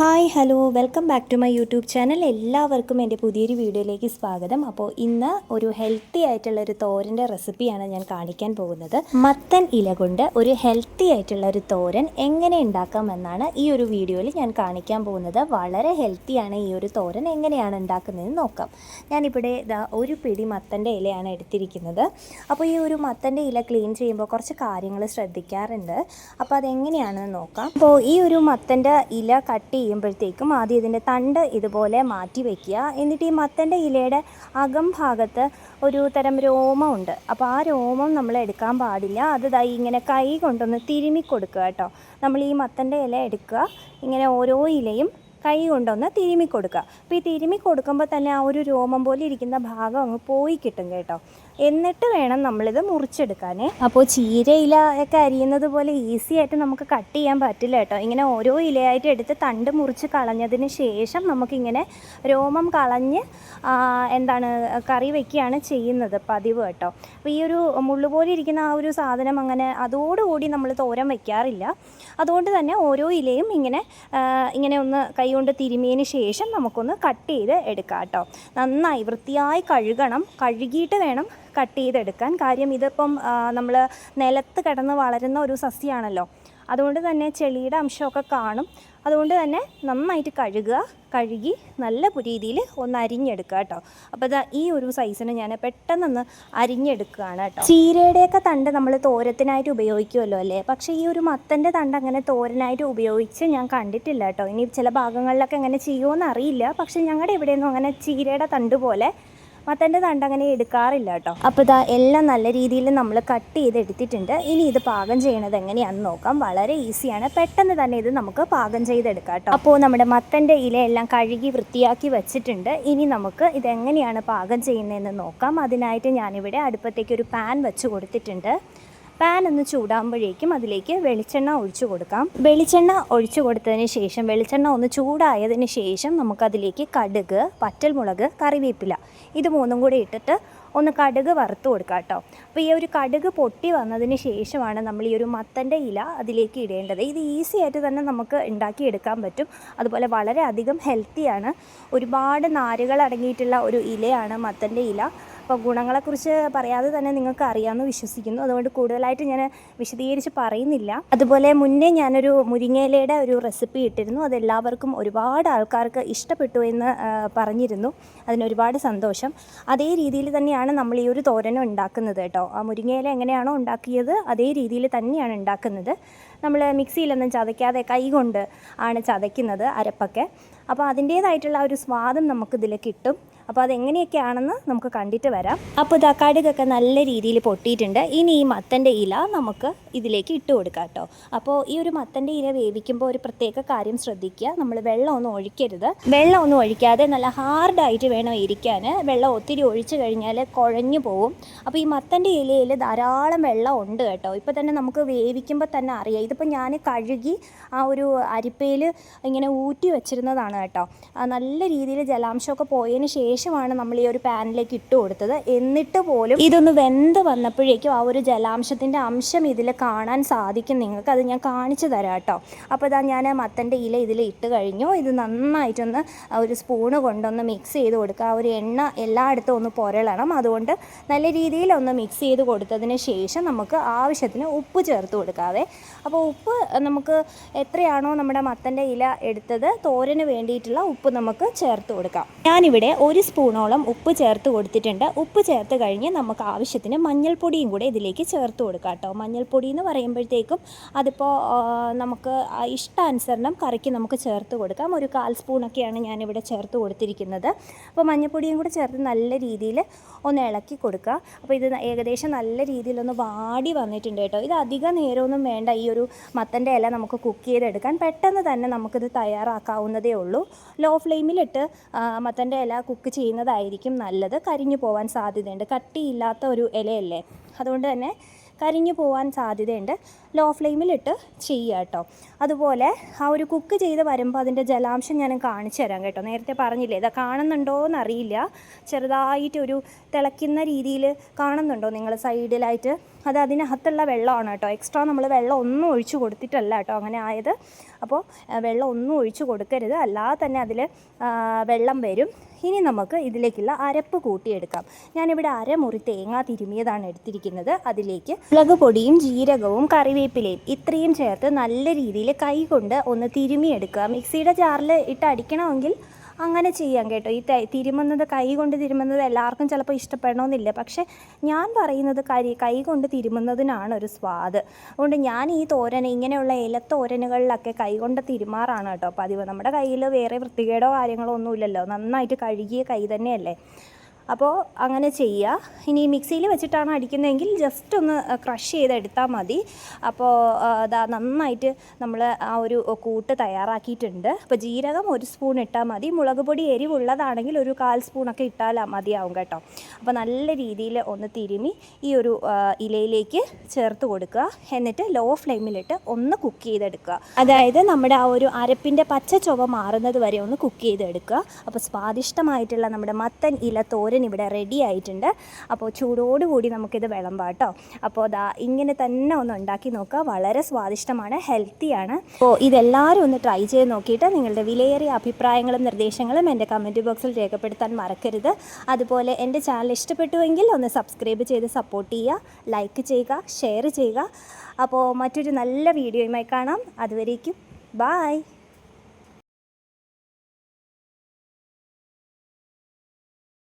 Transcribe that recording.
Hi hello welcome back to my YouTube channel. എല്ലാവർക്കും എന്റെ പുതിയൊരു വീഡിയോയിലേക്ക് സ്വാഗതം. അപ്പോൾ ഇന്ന് ഒരു ഹെൽത്തി ആയിട്ടുള്ള ഒരു തോരന്റെ റെസിപ്പിയാണ് ഞാൻ കാണിക്കാൻ പോകുന്നത്. മത്തൻ ഇല കൊണ്ട് ഒരു ഹെൽത്തി ആയിട്ടുള്ള ഒരു തോരൻ എങ്ങനെ ഉണ്ടാക്കാമെന്നാണ് ഈ ഒരു വീഡിയോയിൽ ഞാൻ കാണിക്കാൻ പോകുന്നത്. വളരെ ഹെൽത്തിയാണ് ഈ ഒരു തോരൻ. എങ്ങനെയാണ് ഉണ്ടാക്കുന്നതെന്ന് നോക്കാം. ഞാനിവിടെ ഒരു പിടി മത്തന്റെ ഇലയാണ് എടുത്തിരിക്കുന്നത്. അപ്പോൾ ഈ ഒരു മത്തന്റെ ഇല ക്ലീൻ ചെയ്യുമ്പോൾ കുറച്ച് കാര്യങ്ങൾ ശ്രദ്ധിക്കാറുണ്ട്. അപ്പോൾ അതെങ്ങനെയാണെന്ന് നോക്കാം. അപ്പോൾ ഈ ഒരു മത്തന്റെ ഇല കട്ട് ചെയ്യുമ്പോഴത്തേക്കും ആദ്യം ഇതിന്റെ തണ്ട് ഇതുപോലെ മാറ്റി വയ്ക്കുക എന്നിട്ട് ഈ മത്തന്റെ ഇലയുടെ അകം ഭാഗത്ത് ഒരു തരം രോമം ഉണ്ട് അപ്പോൾ ആ രോമം നമ്മൾ എടുക്കാൻ പാടില്ല. അത് ദൈ ഇങ്ങനെ കൈ കൊണ്ടൊന്ന് കൊടുക്കുക കേട്ടോ. നമ്മൾ ഈ മത്തന്റെ ഇല എടുക്കുക. ഇങ്ങനെ ഓരോ ഇലയും കൈ കൊണ്ടൊന്ന് തിരുമി കൊടുക്കുക. അപ്പോൾ ഈ തിരുമി കൊടുക്കുമ്പോൾ തന്നെ ആ ഒരു രോമം പോലെ ഇരിക്കുന്ന ഭാഗം അങ്ങ് പോയി കിട്ടും കേട്ടോ. എന്നിട്ട് വേണം നമ്മളിത് മുറിച്ചെടുക്കാനേ. അപ്പോൾ ചീരയില ഒക്കെ അരിയുന്നത് പോലെ ഈസി ആയിട്ട് നമുക്ക് കട്ട് ചെയ്യാൻ പറ്റില്ല കേട്ടോ. ഇങ്ങനെ ഓരോ ഇലയായിട്ട് എടുത്ത് തണ്ട് മുറിച്ച് കളഞ്ഞതിന് ശേഷം നമുക്കിങ്ങനെ രോമം കളഞ്ഞ് എന്താണ് കറി വയ്ക്കുകയാണ് ചെയ്യുന്നത് പതിവ് കേട്ടോ. അപ്പോൾ ഈ ഒരു മുള്ളു പോലെ ഇരിക്കുന്ന ആ ഒരു സാധനം അങ്ങനെ അതോടുകൂടി നമ്മൾ തോരൻ വയ്ക്കാറില്ല അതുകൊണ്ട് തന്നെ ഓരോ ഇലയും ഇങ്ങനെ ഇങ്ങനെ ഒന്ന് കൈകൊണ്ട് തിരുമിയതിന് ശേഷം നമുക്കൊന്ന് കട്ട് ചെയ്ത് എടുക്കാം കേട്ടോ. നന്നായി വൃത്തിയായി കഴുകണം. കഴുകിയിട്ട് വേണം കട്ട് ചെയ്തെടുക്കാൻ. കാര്യം ഇതിപ്പം നമ്മൾ നിലത്ത് കിടന്ന് വളരുന്ന ഒരു സസ്യമാണല്ലോ അതുകൊണ്ട് തന്നെ ചെളിയുടെ അംശമൊക്കെ കാണും. അതുകൊണ്ട് തന്നെ നന്നായിട്ട് കഴുകുക. കഴുകി നല്ല രീതിയിൽ ഒന്ന് അരിഞ്ഞെടുക്കുക കേട്ടോ. അപ്പോൾ ഇതാ ഈ ഒരു സൈസിന് ഞാൻ പെട്ടെന്നൊന്ന് അരിഞ്ഞെടുക്കുകയാണ് കേട്ടോ. ചീരയുടെയൊക്കെ തണ്ട് നമ്മൾ തോരത്തിനായിട്ട് ഉപയോഗിക്കുമല്ലോ അല്ലേ? പക്ഷേ ഈ ഒരു മത്തന്റെ തണ്ട് അങ്ങനെ തോരനായിട്ട് ഉപയോഗിച്ച് ഞാൻ കണ്ടിട്ടില്ല കേട്ടോ. ഇനി ചില ഭാഗങ്ങളിലൊക്കെ എങ്ങനെ ചെയ്യുമോ എന്നറിയില്ല പക്ഷേ ഞങ്ങളുടെ ഇവിടെയൊന്നും അങ്ങനെ ചീരയുടെ തണ്ട് പോലെ മത്തന്റെ തണ്ട് അങ്ങനെ എടുക്കാറില്ല കേട്ടോ അപ്പോൾ ഇതാ എല്ലാം നല്ല രീതിയിൽ നമ്മൾ കട്ട് ചെയ്ത് എടുത്തിട്ടുണ്ട് ഇനി ഇത് പാകം ചെയ്യണത് എങ്ങനെയാണെന്ന് നോക്കാം. വളരെ ഈസിയാണ്. പെട്ടെന്ന് തന്നെ ഇത് നമുക്ക് പാകം ചെയ്തെടുക്കാം കേട്ടോ അപ്പോൾ നമ്മുടെ മത്തന്റെ ഇലയെല്ലാം കഴുകി വൃത്തിയാക്കി വെച്ചിട്ടുണ്ട്. ഇനി നമുക്ക് ഇതെങ്ങനെയാണ് പാകം ചെയ്യുന്നതെന്ന് നോക്കാം. അതിനായിട്ട് ഞാനിവിടെ അടുപ്പത്തേക്ക് ഒരു പാൻ വെച്ച് കൊടുത്തിട്ടുണ്ട്. പാൻ ഒന്ന് ചൂടാകുമ്പോഴേക്കും അതിലേക്ക് വെളിച്ചെണ്ണ ഒഴിച്ചു കൊടുക്കാം. വെളിച്ചെണ്ണ ഒഴിച്ചു കൊടുത്തതിന് ശേഷം വെളിച്ചെണ്ണ ഒന്ന് ചൂടായതിന് ശേഷം നമുക്കതിലേക്ക് കടുക് പറ്റൽമുളക് കറിവേപ്പില ഇത് മൂന്നും കൂടി ഇട്ടിട്ട് ഒന്ന് കടുക് വറുത്ത് കൊടുക്കാം കേട്ടോ. അപ്പോൾ ഈ ഒരു കടുക് പൊട്ടി വന്നതിന് ശേഷമാണ് നമ്മൾ ഈ ഒരു മത്തന്റെ ഇല അതിലേക്ക് ഇടേണ്ടത്. ഇത് ഈസി ആയിട്ട് തന്നെ നമുക്ക് ഉണ്ടാക്കിയെടുക്കാൻ പറ്റും. അതുപോലെ വളരെ അധികം ഹെൽത്തിയാണ് ഒരുപാട് നാരുകൾ അടങ്ങിയിട്ടുള്ള ഒരു ഇലയാണ് മത്തന്റെ ഇല. അപ്പോൾ ഗുണങ്ങളെക്കുറിച്ച് പറയാതെ തന്നെ നിങ്ങൾക്ക് അറിയാമെന്ന് വിശ്വസിക്കുന്നു. അതുകൊണ്ട് കൂടുതലായിട്ട് ഞാൻ വിശദീകരിച്ച് പറയുന്നില്ല. അതുപോലെ മുന്നേ ഞാനൊരു മുരിങ്ങയിലയുടെ ഒരു റെസിപ്പി ഇട്ടിരുന്നു. അത് എല്ലാവർക്കും ഒരുപാട് ആൾക്കാർക്ക് ഇഷ്ടപ്പെട്ടു എന്ന് പറഞ്ഞിരുന്നു. അതിനൊരുപാട് സന്തോഷം. അതേ രീതിയിൽ തന്നെയാണ് നമ്മൾ ഈ ഒരു തോരൻ ഉണ്ടാക്കുന്നത് കേട്ടോ. ആ മുരിങ്ങയില എങ്ങനെയാണോ ഉണ്ടാക്കിയത് അതേ രീതിയിൽ തന്നെയാണ് ഉണ്ടാക്കുന്നത്. നമ്മൾ മിക്സിയിലൊന്നും ചതയ്ക്കാതെ കൈ കൊണ്ട് ആണ് ചതയ്ക്കുന്നത് അരപ്പൊക്കെ. അപ്പോൾ അതിന്റേതായിട്ടുള്ള ഒരു സ്വാദം നമുക്കിതിൽ കിട്ടും. അപ്പോൾ അതെങ്ങനെയൊക്കെയാണെന്ന് നമുക്ക് കണ്ടിട്ട് വരാം. അപ്പോൾ ഇതാ കടുകൊക്കെ നല്ല രീതിയിൽ പൊട്ടിയിട്ടുണ്ട്. ഇനി ഈ മത്തന്റെ ഇല നമുക്ക് ഇതിലേക്ക് ഇട്ട് കൊടുക്കാം കേട്ടോ. അപ്പോൾ ഈ ഒരു മത്തന്റെ ഇല വേവിക്കുമ്പോൾ ഒരു പ്രത്യേക കാര്യം ശ്രദ്ധിക്കുക. നമ്മൾ വെള്ളമൊന്നും ഒഴിക്കരുത്. വെള്ളമൊന്നും ഒഴിക്കാതെ നല്ല ഹാർഡായിട്ട് വേണം ഇരിക്കാൻ. വെള്ളം ഒത്തിരി ഒഴിച്ചു കഴിഞ്ഞാൽ കുഴഞ്ഞു പോവും. അപ്പോൾ ഈ മത്തന്റെ ഇലയിൽ ധാരാളം വെള്ളം ഉണ്ട് കേട്ടോ. ഇപ്പോൾ തന്നെ നമുക്ക് വേവിക്കുമ്പോൾ തന്നെ അറിയാം. ഇതിപ്പോൾ ഞാൻ കഴുകി ആ ഒരു അരിപ്പയിൽ ഇങ്ങനെ ഊറ്റി വെച്ചിരുന്നതാണ് കേട്ടോ. നല്ല രീതിയിൽ ജലാംശമൊക്കെ പോയതിന് ശേഷമാണ് നമ്മൾ ഈ ഒരു പാനിലേക്ക് ഇട്ട് കൊടുത്തത്. എന്നിട്ട് പോലും ഇതൊന്ന് വെന്ത് വന്നപ്പോഴേക്കും ആ ഒരു ജലാംശത്തിന്റെ അംശം ഇതിൽ കാണാൻ സാധിക്കും നിങ്ങൾക്ക്. അത് ഞാൻ കാണിച്ചു തരാം കേട്ടോ. അപ്പോൾ ഇതാ ഞാൻ മത്തന്റെ ഇല ഇതിൽ ഇട്ട് കഴിഞ്ഞു. ഇത് നന്നായിട്ടൊന്ന് ഒരു സ്പൂണ് കൊണ്ടൊന്ന് മിക്സ് ചെയ്ത് കൊടുക്കുക. ആ ഒരു എണ്ണ എല്ലായിടത്തും ഒന്ന് പുരളണം. അതുകൊണ്ട് നല്ല രീതിയിൽ ഒന്ന് മിക്സ് ചെയ്ത് കൊടുത്തതിന് ശേഷം നമുക്ക് ആവശ്യത്തിന് ഉപ്പ് ചേർത്ത് കൊടുക്കാവേ. അപ്പോൾ ഉപ്പ് നമുക്ക് എത്രയാണോ നമ്മുടെ മത്തന്റെ ഇല എടുത്തത് തോരന് വേണ്ടിയിട്ടുള്ള ഉപ്പ് നമുക്ക് ചേർത്ത് കൊടുക്കാം. ഞാനിവിടെ ഒരു സ്പൂണോളം ഉപ്പ് ചേർത്ത് കൊടുത്തിട്ടുണ്ട്. ഉപ്പ് ചേർത്ത് കഴിഞ്ഞ് നമുക്ക് ആവശ്യത്തിന് മഞ്ഞൾപ്പൊടിയും കൂടെ ഇതിലേക്ക് ചേർത്ത് കൊടുക്കാം കേട്ടോ. മഞ്ഞൾപ്പൊടി എന്ന് പറയുമ്പോഴത്തേക്കും അതിപ്പോൾ നമുക്ക് ഇഷ്ടാനുസരണം കറിക്ക് നമുക്ക് ചേർത്ത് കൊടുക്കാം. ഒരു കാൽ സ്പൂണൊക്കെയാണ് ഞാനിവിടെ ചേർത്ത് കൊടുത്തിരിക്കുന്നത്. അപ്പോൾ മഞ്ഞൾപ്പൊടിയും കൂടെ ചേർത്ത് നല്ല രീതിയിൽ ഒന്ന് ഇളക്കി കൊടുക്കുക. അപ്പോൾ ഇത് ഏകദേശം നല്ല രീതിയിലൊന്ന് വാടി വന്നിട്ടുണ്ട് കേട്ടോ. ഇത് അധിക നേരമൊന്നും വേണ്ട. ഈ ഒരു മത്തന്റെ ഇല നമുക്ക് കുക്ക് ചെയ്തെടുക്കാൻ പെട്ടെന്ന് തന്നെ നമുക്കിത് തയ്യാറാക്കാവുന്നതേ ഉള്ളൂ. ലോ ഫ്ലെയിമിലിട്ട് മത്തന്റെ ഇല കുക്ക് ചെയ്യുന്നതായിരിക്കും നല്ലത്. കരിഞ്ഞു പോകാൻ സാധ്യതയുണ്ട്. കട്ടിയില്ലാത്ത ഒരു ഇലയല്ലേ? അതുകൊണ്ട് തന്നെ കരിഞ്ഞു പോകാൻ സാധ്യതയുണ്ട്. ലോ ഫ്ലെയിമിലിട്ട് ചെയ്യുക കേട്ടോ. അതുപോലെ ആ ഒരു കുക്ക് ചെയ്ത് വരുമ്പോൾ അതിന്റെ ജലാംശം ഞാൻ കാണിച്ചു തരാം കേട്ടോ. നേരത്തെ പറഞ്ഞില്ലേ ഇതാ കാണുന്നുണ്ടോ എന്നറിയില്ല ചെറുതായിട്ടൊരു തിളയ്ക്കുന്ന രീതിയിൽ കാണുന്നുണ്ടോ നിങ്ങൾ സൈഡിലായിട്ട്? അത് അതിനകത്തുള്ള വെള്ളമാണ് കേട്ടോ. എക്സ്ട്രാ നമ്മൾ വെള്ളം ഒന്നും ഒഴിച്ചു കൊടുത്തിട്ടല്ല കേട്ടോ അങ്ങനെ ആയത്. അപ്പോൾ വെള്ളം ഒന്നും ഒഴിച്ചു കൊടുക്കരുത്. അല്ലാതെ തന്നെ അതിൽ വെള്ളം വരും. ഇനി നമുക്ക് ഇതിലേക്കുള്ള അരപ്പ് കൂട്ടിയെടുക്കാം. ഞാനിവിടെ അരമുറി തേങ്ങ തിരുമിയതാണ് എടുത്തിരിക്കുന്നത്. അതിലേക്ക് മുളക് പൊടിയും ജീരകവും കറിവേപ്പിലയും ഇത്രയും ചേർത്ത് നല്ല രീതിയിൽ കൈ കൊണ്ട് ഒന്ന് തിരുമിയെടുക്കുക. മിക്സിയുടെ ജാറിൽ ഇട്ട് അടിക്കണമെങ്കിൽ അങ്ങനെ ചെയ്യാം കേട്ടോ. ഈ തിരുമുന്നത് കൈ കൊണ്ട് തിരുമുന്നത് എല്ലാവർക്കും ചിലപ്പോൾ ഇഷ്ടപ്പെടണമെന്നില്ല. പക്ഷേ ഞാൻ പറയുന്നത് കരി കൈ കൊണ്ട് തിരുമുന്നതിനാണ് ഒരു സ്വാദ്. അതുകൊണ്ട് ഞാൻ ഈ തോരൻ ഇങ്ങനെയുള്ള ഇലത്തോരനുകളിലൊക്കെ കൈ കൊണ്ട് തിരുമാറാണ് കേട്ടോ പതിവ്. നമ്മുടെ കയ്യിൽ വേറെ വൃത്തികേടോ കാര്യങ്ങളോ ഒന്നുമില്ലല്ലോ. നന്നായിട്ട് കഴുകിയ കൈ തന്നെയല്ലേ. അപ്പോൾ അങ്ങനെ ചെയ്യുക ഇനി മിക്സിയിൽ വെച്ചിട്ടാണ് അടിക്കുന്നതെങ്കിൽ ജസ്റ്റ് ഒന്ന് ക്രഷ് ചെയ്തെടുത്താൽ മതി. അപ്പോൾ അതാ നന്നായിട്ട് നമ്മൾ ആ ഒരു കൂട്ട് തയ്യാറാക്കിയിട്ടുണ്ട്. അപ്പോൾ ജീരകം ഒരു സ്പൂൺ ഇട്ടാൽ മതി. മുളക് പൊടി എരിവുള്ളതാണെങ്കിൽ ഒരു കാൽ സ്പൂണൊക്കെ ഇട്ടാൽ മതിയാവും കേട്ടോ. അപ്പോൾ നല്ല രീതിയിൽ ഒന്ന് തിരുമി ഈ ഒരു ഇലയിലേക്ക് ചേർത്ത് കൊടുക്കുക. എന്നിട്ട് ലോ ഫ്ലെയിമിലിട്ട് ഒന്ന് കുക്ക് ചെയ്തെടുക്കുക. അതായത് നമ്മുടെ ആ ഒരു അരപ്പിന്റെ പച്ച ചുവ മാറുന്നത് വരെ ഒന്ന് കുക്ക് ചെയ്തെടുക്കുക. അപ്പോൾ സ്വാദിഷ്ടമായിട്ടുള്ള നമ്മുടെ മത്തൻ ഇല തോരൻ ഇവിടെ റെഡി ആയിട്ടുണ്ട്. അപ്പോൾ ചൂടോടുകൂടി നമുക്കിത് വിളമ്പാം കേട്ടോ. അപ്പോൾ അതാ ഇങ്ങനെ തന്നെ ഒന്ന് ഉണ്ടാക്കി നോക്കുക. വളരെ സ്വാദിഷ്ടമാണ് ഹെൽത്തിയാണ് അപ്പോൾ ഇതെല്ലാവരും ഒന്ന് ട്രൈ ചെയ്ത് നോക്കിയിട്ട് നിങ്ങളുടെ വിലയേറിയ അഭിപ്രായങ്ങളും നിർദ്ദേശങ്ങളും എന്റെ കമന്റ് ബോക്സിൽ രേഖപ്പെടുത്താൻ മറക്കരുത്. അതുപോലെ എന്റെ ചാനൽ ഇഷ്ടപ്പെട്ടുവെങ്കിൽ ഒന്ന് സബ്സ്ക്രൈബ് ചെയ്ത് സപ്പോർട്ട് ചെയ്യുക ലൈക്ക് ചെയ്യുക ഷെയർ ചെയ്യുക. അപ്പോൾ മറ്റൊരു നല്ല വീഡിയോയുമായി കാണാം. അതുവരേക്കും ബായ്